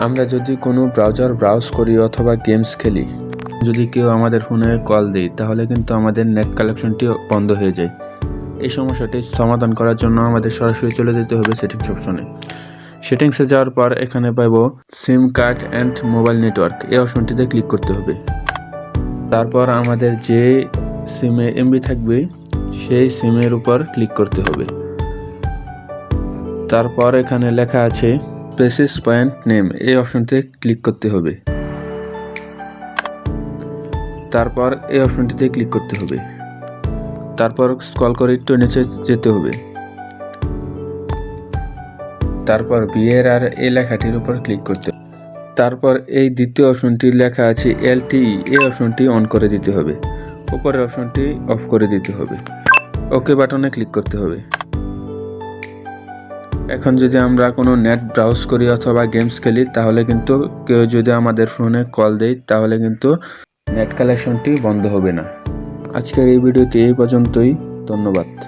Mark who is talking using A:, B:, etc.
A: আমরা যদি কোনো ব্রাউজার ব্রাউজ করি অথবা গেমস খেলি, যদি কেউ আমাদের ফোনে কল দেয়, তাহলে কিন্তু আমাদের নেট কালেকশনটি বন্ধ হয়ে যায়। এই সমস্যাটি সমাধান করার জন্য আমাদের সরাসরি চলে যেতে হবে সেটিংস অপশনে সেটিংসে যাওয়ার পর এখানে পাবো SIM card and mobile network এই অপশনটিতে ক্লিক করতে হবে। তারপর আমাদের যে সিমে এমবি থাকবে, সেই সিমের উপর ক্লিক করতে হবে। তারপর এখানে লেখা আছে প্রেসিস পয়েন্ট নেম এই অপশনটিতে ক্লিক করতে হবে। তারপর এই অপশনটিতে ক্লিক করতে হবে। তারপর স্কল করে একটু নিচে যেতে হবে। তারপর বিয়ের আর এই লেখাটির উপর ক্লিক করতে হবে। তারপর এই দ্বিতীয় অপশনটি লেখা আছে এলটিই এই অপশনটি অন করে দিতে হবে। উপরের অপশনটি অফ করে দিতে হবে। ওকে বাটনে ক্লিক করতে হবে। এখন যদি আমরা কোনো নেট ব্রাউজ করি অথবা গেমস খেলি, তাহলে কিন্তু কেউ যদি আমাদের ফোনে কল দেয়, তাহলে কিন্তু নেট কালেকশনটি বন্ধ হবে না। আজকের এই ভিডিওটি এই পর্যন্তই। ধন্যবাদ।